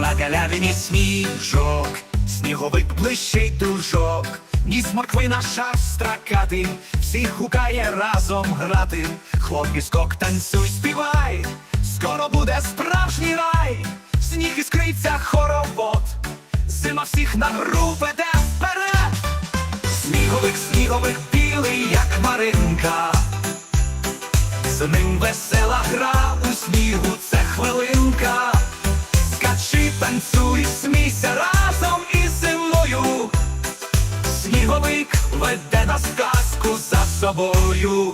На галявині сніжок, сніговик блищить дужок, ніс моркви наша стракати, всіх гукає разом грати. Хлопці скок, танцюй, співай, скоро буде справжній рай, сніг іскриться хоровод, зима всіх на гру веде вперед. Сніговик, сніговик, білий, як маринка. З ним весела гра веде нас в казку за собою.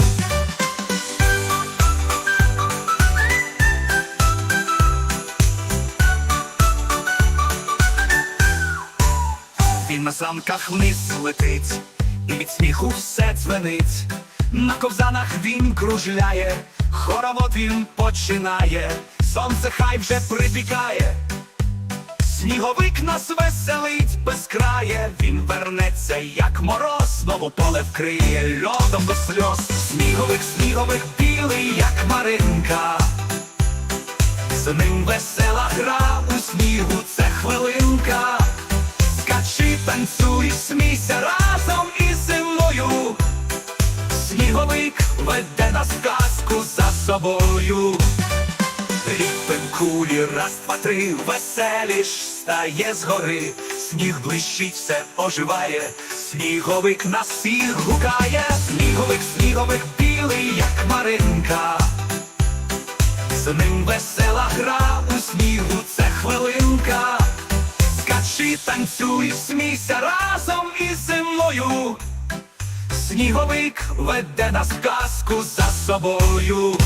Він на санках вниз летить, і від сміху все дзвенить. На ковзанах він кружляє, хоровод він починає, сонце хай вже припікає. Сніговик нас веселить безкрає, він вернеться, як мороз, знову поле вкриє льодом до сльоз. Сніговик, сніговик, білий, як маринка. З ним весела гра у снігу, це хвилинка. Скачи, танцюй, смійся разом із зимою. Сніговик веде нас в казку за собою. Ліпим кулі, раз, два, три, веселіш стає згори, сніг блищить, все оживає, сніговик нас всіх гукає, сніговик, сніговик, білий, як маринка. З ним весела гра у снігу, це хвилинка. Скачи, танцюй, смійся разом із зимою. Сніговик веде нас казку за собою.